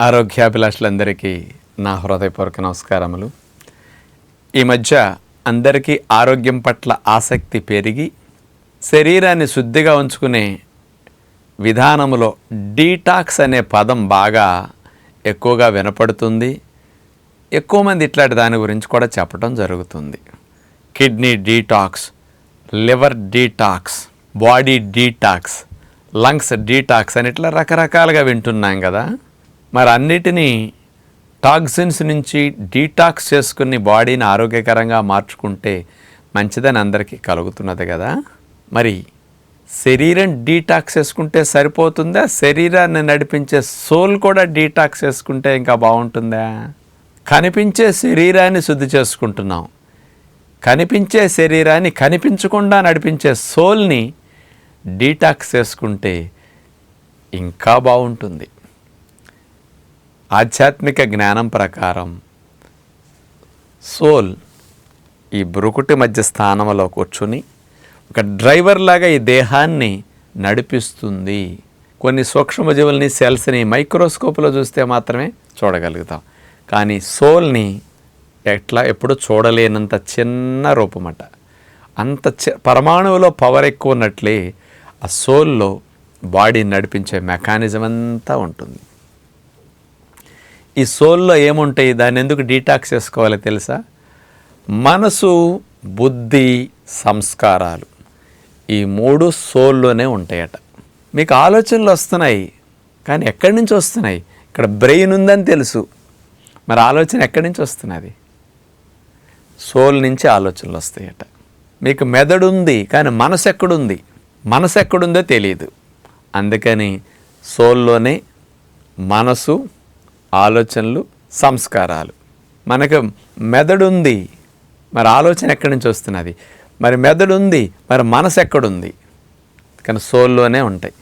ఆరోగ్యాభిలాషులందరికీ నా హృదయపూర్వక నమస్కారములు. ఈ మధ్య అందరికీ ఆరోగ్యం పట్ల ఆసక్తి పెరిగి శరీరాన్ని శుద్ధిగా ఉంచుకునే విధానములో డీటాక్స్ అనే పదం బాగా ఎక్కువగా వినపడుతుంది. ఎక్కువ మంది ఇట్లాంటి దాని గురించి కూడా చెప్పడం జరుగుతుంది. Kidney detox liver detox body detox lungs detox అని ఇట్లా రకరకాలుగా వింటున్నాం కదా. మరి అన్నిటినీ టాక్సిన్స్ నుంచి డీటాక్స్ చేసుకుని బాడీని ఆరోగ్యకరంగా మార్చుకుంటే మంచిదని అందరికీ కలుగుతున్నది కదా. మరి శరీరం డీటాక్స్ చేసుకుంటే సరిపోతుందా? శరీరాన్ని నడిపించే సోల్ కూడా డీటాక్స్ చేసుకుంటే ఇంకా బాగుంటుందా? కనిపించే శరీరాన్ని శుద్ధి చేసుకుంటున్నాం. కనిపించే శరీరాన్ని కనిపించకుండా నడిపించే సోల్ని డీటాక్స్ చేసుకుంటే ఇంకా బాగుంటుంది. ఆధ్యాత్మిక జ్ఞానం ప్రకారం సోల్ ఈ బ్రుకుటి మధ్య స్థానంలో కూర్చుని ఒక డ్రైవర్ లాగా ఈ దేహాన్ని నడిపిస్తుంది. కొన్ని సూక్ష్మజీవుల్ని సెల్స్ని మైక్రోస్కోప్లో చూస్తే మాత్రమే చూడగలుగుతాం. కానీ సోల్ని ఎట్లా ఎప్పుడు చూడలేనంత చిన్న రూపమట. అంత చి పరమాణువులో పవర్ ఎక్కువ ఉన్నట్లే ఆ సోల్లో బాడీ నడిపించే మెకానిజం అంతా ఉంటుంది. ఈ సోల్లో ఏముంటాయి? దాన్ని ఎందుకు డీటాక్స్ చేసుకోవాలో తెలుసా? మనసు బుద్ధి సంస్కారాలు ఈ మూడు సోల్లోనే ఉంటాయట. మీకు ఆలోచనలు వస్తున్నాయి కానీ ఎక్కడి నుంచి వస్తున్నాయి? ఇక్కడ బ్రెయిన్ ఉందని తెలుసు. మరి ఆలోచన ఎక్కడి నుంచి వస్తున్నది? సోల్ నుంచి ఆలోచనలు వస్తాయట. మీకు మెదడు ఉంది కానీ మనసు ఎక్కడుంది? మనసు ఎక్కడుందో తెలియదు అందుకని సోల్లోనే మనసు ఆలోచనలు సంస్కారాలు. మనకు మెదడు ఉంది మరి ఆలోచన ఎక్కడి నుంచి వస్తున్నది? మరి మెదడు ఉంది మరి మనసు ఎక్కడుంది? కానీ సోల్లోనే ఉంటాయి.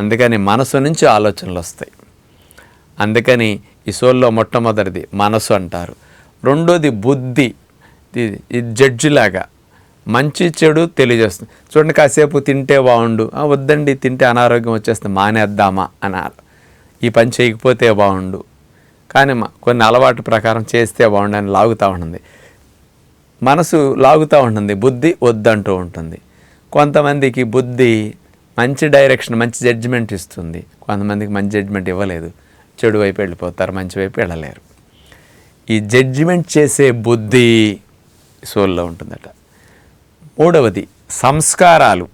అందుకని మనసు నుంచి ఆలోచనలు వస్తాయి. అందుకని ఈ సోల్లో మొట్టమొదటిది మనసు అంటారు. రెండోది బుద్ధి. ఇది జడ్జిలాగా మంచి చెడు తెలియజేస్తుంది. చూడండి కాసేపు తింటే బాగుండు. వద్దండి తింటే అనారోగ్యం వచ్చేస్తుంది మానేద్దామా అన్నారు ఈ పని చేయకపోతే బాగుండు. కానీ కొన్ని అలవాటు ప్రకారం చేస్తే బాగుండని లాగుతూ ఉంటుంది. మనసు లాగుతూ ఉంటుంది బుద్ధి వద్దంటూ ఉంటుంది. కొంతమందికి బుద్ధి మంచి డైరెక్షన్ మంచి జడ్జిమెంట్ ఇస్తుంది. కొంతమందికి మంచి జడ్జిమెంట్ ఇవ్వలేదు. చెడు వైపు వెళ్ళిపోతారు మంచి వైపు వెళ్ళలేరు. ఈ జడ్జిమెంట్ చేసే బుద్ధి సోల్లో ఉంటుందట. మూడవది సంస్కారాలు.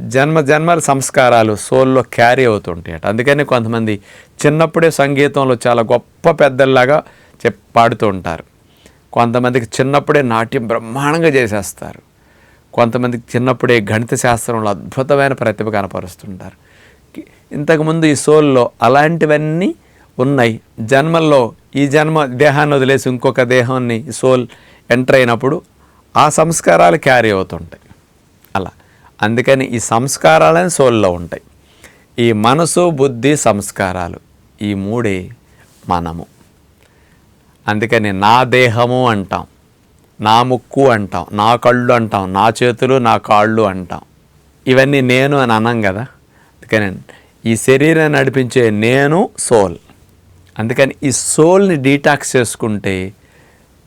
జన్మ జన్మల సంస్కారాలు సోల్లో క్యారీ అవుతుంటాయట. అందుకని కొంతమంది చిన్నప్పుడే సంగీతంలో చాలా గొప్ప పెద్దల్లాగా చెప్ పాడుతూ ఉంటారు. కొంతమందికి చిన్నప్పుడే నాట్యం బ్రహ్మాండంగా చేసేస్తారు. కొంతమందికి చిన్నప్పుడే గణిత శాస్త్రంలో అద్భుతమైన ప్రతిభ కనపరుస్తుంటారు. ఇంతకుముందు ఈ సోల్లో అలాంటివన్నీ ఉన్నాయి. జన్మల్లో ఈ జన్మ దేహాన్ని వదిలేసి ఇంకొక దేహాన్ని ఈ సోల్ ఎంటర్ అయినప్పుడు ఆ సంస్కారాలు క్యారీ అవుతుంటాయి. అలా. అందుకని ఈ సంస్కారాలని సోల్లో ఉంటాయి. ఈ మనసు బుద్ధి సంస్కారాలు ఈ మూడే మనము. అందుకని నా దేహము అంటాం నా ముక్కు అంటాం నా కళ్ళు అంటాం నా చేతులు నా కాళ్ళు అంటాం. ఇవన్నీ నేను అని అనం కదా? అందుకని ఈ శరీరాన్ని నడిపించే నేను సోల్. అందుకని ఈ సోల్ని డీటాక్స్ చేసుకుంటే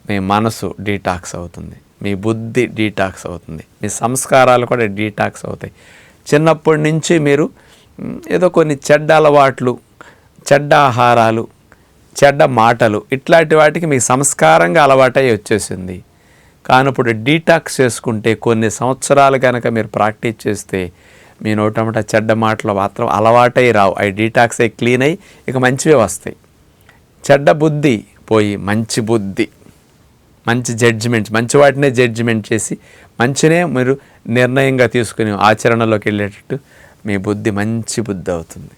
మీ మనసు డీటాక్స్ అవుతుంది. మీ బుద్ధి డీటాక్స్ అవుతుంది. మీ సంస్కారాలు కూడా డీటాక్స్ అవుతాయి. చిన్నప్పటి నుంచి మీరు ఏదో కొన్ని చెడ్డ అలవాట్లు చెడ్డ ఆహారాలు చెడ్డ మాటలు ఇట్లాంటి వాటికి మీకు సంస్కారంగా అలవాటై వచ్చేసింది. కానీ ఇప్పుడు డీటాక్స్ చేసుకుంటే కొన్ని సంవత్సరాలు కనుక మీరు ప్రాక్టీస్ చేస్తే మీ నోటమట చెడ్డ మాటలు మాత్రం అలవాటై రావు. అవి డీటాక్స్ అయి క్లీన్ అయ్యి ఇక మంచివే వస్తాయి. చెడ్డ బుద్ధి పోయి మంచి బుద్ధి. మంచి జడ్జిమెంట్ మంచి వాటినే జడ్జిమెంట్ చేసి మంచినే మీరు నిర్ణయంగా తీసుకుని ఆచరణలోకి వెళ్ళేటట్టు మీ బుద్ధి మంచి బుద్ధి అవుతుంది.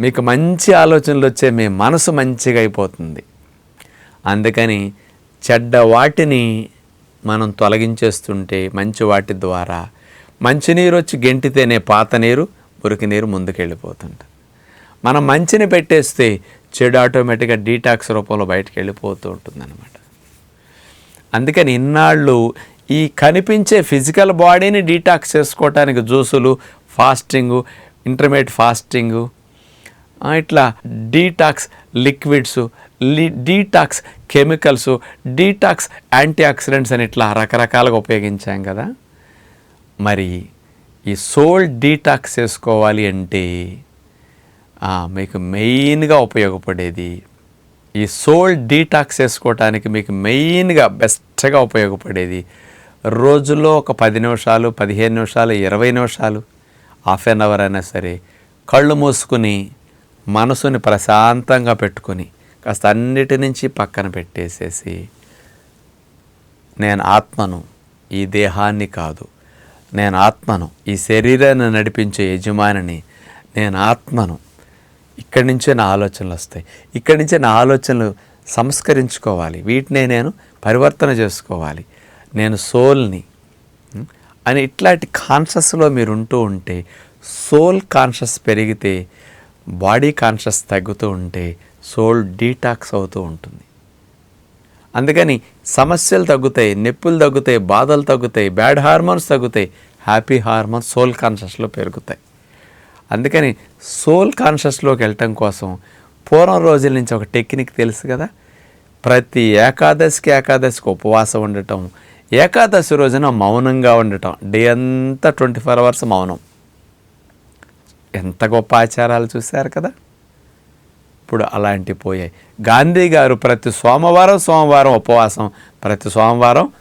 మీకు మంచి ఆలోచనలు వచ్చే మీ మనసు మంచిగా అయిపోతుంది. అందుకని చెడ్డ వాటిని మనం తొలగించేస్తుంటే మంచి వాటి ద్వారా మంచినీరు వచ్చి గెంటితేనే పాత నీరు మురికి నీరు ముందుకెళ్ళిపోతుంట మనం మంచిని పెట్టేస్తే చెడు ఆటోమేటిక్గా డీటాక్స్ రూపంలో బయటకు వెళ్ళిపోతూ ఉంటుందన్నమాట. అందుకని ఇన్నాళ్ళు ఈ కనిపించే ఫిజికల్ బాడీని డీటాక్స్ చేసుకోవటానికి జ్యూసులు ఫాస్టింగు ఇంటర్మీడియట్ ఫాస్టింగు ఇట్లా డీటాక్స్ లిక్విడ్స్ లి detox chemicals detox antioxidants అని ఇట్లా రకరకాలుగా ఉపయోగించాం కదా. మరి ఈ సోల్ డీటాక్స్ చేసుకోవాలి అంటే మీకు మెయిన్గా ఉపయోగపడేది ఈ సోల్ డీటాక్స్ చేసుకోవటానికి మీకు మెయిన్గా బెస్ట్గా ఉపయోగపడేది రోజులో ఒక పది నిమిషాలు పదిహేను నిమిషాలు ఇరవై నిమిషాలు హాఫ్ అన్ అవర్ అయినా సరే కళ్ళు మూసుకుని మనసుని ప్రశాంతంగా పెట్టుకొని కాస్త అన్నిటి నుంచి పక్కన పెట్టేసేసి నేను ఆత్మను ఈ దేహాన్ని కాదు నేను ఆత్మను ఈ శరీరాన్ని నడిపించే యజమానిని నేను ఆత్మను ఇక్కడి నుంచే నా ఆలోచనలు వస్తాయి. ఇక్కడి నుంచే నా ఆలోచనలు సంస్కరించుకోవాలి. వీటినే నేను పరివర్తన చేసుకోవాలి. నేను సోల్ని అని ఇట్లాంటి కాన్షియస్లో మీరు ఉంటూ ఉంటే సోల్ కాన్షియస్ పెరిగితే బాడీ కాన్షియస్ తగ్గుతూ ఉంటే సోల్ డీటాక్స్ అవుతూ ఉంటుంది. అందుకని సమస్యలు తగ్గుతాయి నొప్పులు తగ్గుతాయి బాధలు తగ్గుతాయి బ్యాడ్ హార్మోన్స్ తగ్గుతాయి హ్యాపీ హార్మోన్స్ సోల్ కాన్షియస్లో పెరుగుతాయి. అందుకని సోల్ కాన్షియస్లోకి వెళ్ళటం కోసం పూర్వం రోజుల నుంచి ఒక టెక్నిక్ తెలుసు కదా? ప్రతి ఏకాదశికి ఏకాదశికి ఉపవాసం ఉండటం ఏకాదశి రోజున మౌనంగా ఉండటం డే అంతా ట్వంటీ ఫోర్ అవర్స్ మౌనం. ఎంత గొప్ప ఆచారాలు చూశారు కదా? ఇప్పుడు అలాంటివి పోయాయి. గాంధీ గారు ప్రతి సోమవారం సోమవారం ఉపవాసం ప్రతి సోమవారం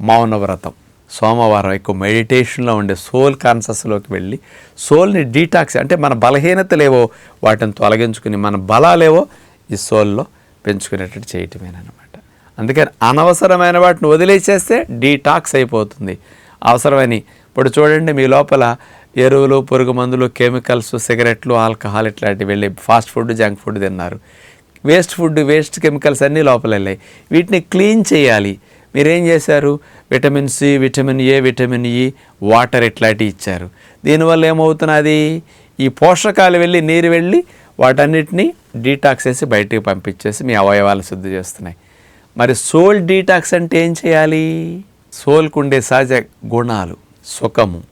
మౌన వ్రతం. సోమవారం ఎక్కువ మెడిటేషన్లో ఉండే సోల్ కాన్సస్లోకి వెళ్ళి సోల్ని డీటాక్స్ అంటే మన బలహీనతలేవో వాటిని తొలగించుకుని మన బలాలేవో ఈ సోల్లో పెంచుకునేటట్టు చేయటమేనమాట అందుకని అనవసరమైన వాటిని వదిలేసేస్తే డీటాక్స్ అయిపోతుంది. అవసరమని ఇప్పుడు చూడండి మీ లోపల ఎరువులు పురుగు మందులు కెమికల్స్ సిగరెట్లు ఆల్కహాల్ ఇట్లాంటివి వెళ్ళి ఫాస్ట్ ఫుడ్ జంక్ ఫుడ్ తిన్నారు. వేస్ట్ ఫుడ్ వేస్ట్ కెమికల్స్ అన్నీ లోపల వెళ్ళాయి. వీటిని క్లీన్ చేయాలి. మీరేం చేశారు? Vitamin C vitamin A vitamin E water ఇట్లాంటివి ఇచ్చారు. దీనివల్ల ఏమవుతున్నది? ఈ పోషకాలు వెళ్ళి నీరు వెళ్ళి వాటన్నిటిని డీటాక్స్ చేసి బయటికి పంపించేసి మీ అవయవాలు శుద్ధి చేస్తున్నాయి. మరి సోల్ డీటాక్స్ అంటే ఏం చేయాలి? సోల్కు ఉండే సహజ గుణాలు సుఖము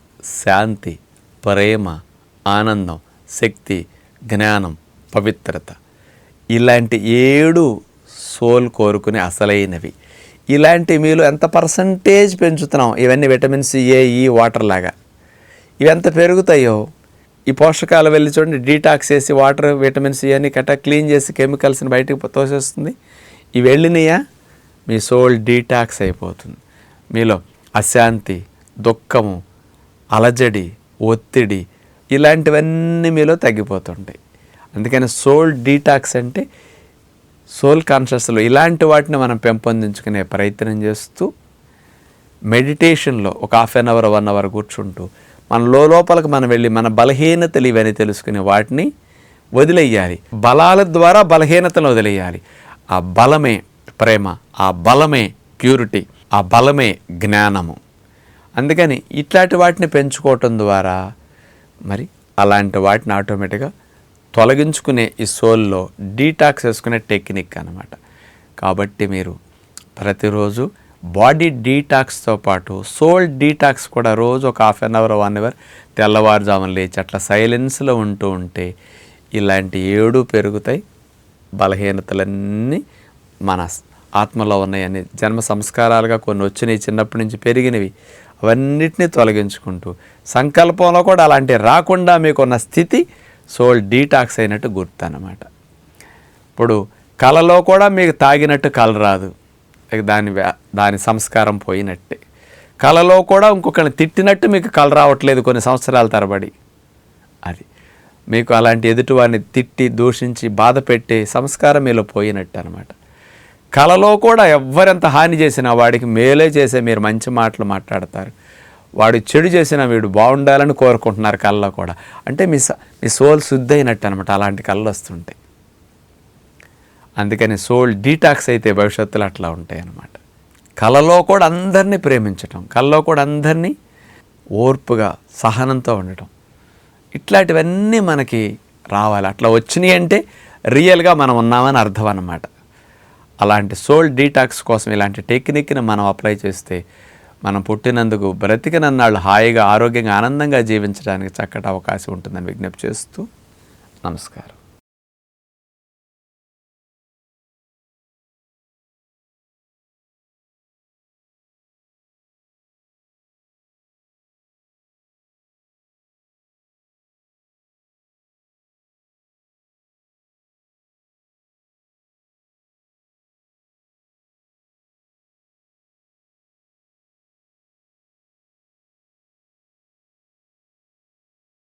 శాంతి ప్రేమ ఆనందం శక్తి జ్ఞానం పవిత్రత. ఇలాంటి ఏడు సోల్ కోరుకునే అసలైనవి. ఇలాంటి మీలో ఎంత పర్సంటేజ్ పెంచుతున్నాం? ఇవన్నీ విటమిన్స్ ఏ ఈ వాటర్ లాగా. ఇవి ఎంత పెరుగుతాయో? ఈ పోషకాలు వెళ్ళి చూడండి డీటాక్స్ చేసి వాటర్ విటమిన్ సి అని కట్ట క్లీన్ చేసి కెమికల్స్ని బయటకు తోసేస్తుంది. ఇవి వెళ్ళినయా? మీ సోల్ డీటాక్స్ అయిపోతుంది. మీలో అశాంతి దుఃఖము అలజడి ఒత్తిడి ఇలాంటివన్నీ మీలో తగ్గిపోతుంటాయి. అందుకని సోల్ డీటాక్స్ అంటే సోల్ కాన్షియస్లో ఇలాంటి వాటిని మనం పెంపొందించుకునే ప్రయత్నం చేస్తూ మెడిటేషన్లో ఒక half an hour one hour కూర్చుంటూ మన లోపలికి మనం వెళ్ళి మన బలహీనతలు ఇవన్నీ తెలుసుకునే వాటిని వదిలేయాలి. బలాల ద్వారా బలహీనతను వదిలేయాలి. ఆ బలమే ప్రేమ ఆ బలమే ప్యూరిటీ ఆ బలమే జ్ఞానము. అందుకని ఇట్లాంటి వాటిని పెంచుకోవటం ద్వారా మరి అలాంటి వాటిని ఆటోమేటిక్గా తొలగించుకునే ఈ సోల్లో డీటాక్స్ వేసుకునే టెక్నిక్ అనమాట కాబట్టి మీరు ప్రతిరోజు బాడీ డీటాక్స్తో పాటు సోల్ డీటాక్స్ కూడా రోజు ఒక half an hour one hour తెల్లవారుజామున లేచి అట్లా సైలెన్స్లో ఉంటూ ఉంటే ఇలాంటి ఏడు పెరుగుతాయి. బలహీనతలన్నీ మన ఆత్మలో ఉన్నాయని జన్మ సంస్కారాలుగా కొన్ని వచ్చినాయి చిన్నప్పటి నుంచి పెరిగినవి అవన్నిటినీ తొలగించుకుంటూ సంకల్పంలో కూడా అలాంటి రాకుండా మీకున్న స్థితి సోల్ డీటాక్స్ అయినట్టు గుర్తు అనమాట ఇప్పుడు కళలో కూడా మీకు తాగినట్టు కళ రాదు. దాని వ్యా- దాని సంస్కారం పోయినట్టే. కళలో కూడా ఇంకొకరిని తిట్టినట్టు మీకు కళ రావట్లేదు కొన్ని సంవత్సరాల తరబడి. అది. మీకు అలాంటి ఎదుటివారిని తిట్టి దూషించి బాధ పెట్టే సంస్కారం మీలో పోయినట్టు అనమాట కళలో కూడా ఎవరెంత హాని చేసినా వాడికి మేలే చేసే మీరు మంచి మాటలు మాట్లాడతారు. వాడు చెడు చేసిన వీడు బాగుండాలని కోరుకుంటున్నారు కళ్ళలో కూడా. అంటే మీ మీ సోల్ శుద్ధి అయినట్టు అనమాట అలాంటి కళ్ళు వస్తుంటాయి. అందుకని సోల్ డీటాక్స్ అయితే భవిష్యత్తులో అట్లా ఉంటాయి అన్నమాట. కళలో కూడా అందరినీ ప్రేమించటం కళలో కూడా అందరినీ ఓర్పుగా సహనంతో ఉండటం. ఇట్లాంటివన్నీ మనకి రావాలి. అట్లా వచ్చినాయి అంటే రియల్గా మనం ఉన్నామని అర్థం అన్నమాట. అలాంటి సోల్ డీటాక్స్ కోసం ఇలాంటి టెక్నిక్ని మనం అప్లై చేస్తే మనం పుట్టినందుకు బ్రతికినన్నాళ్ళు హాయిగా ఆరోగ్యంగా ఆనందంగా జీవించడానికి చక్కటి అవకాశం ఉంటుందని విజ్ఞప్తి చేస్తూ నమస్కారం.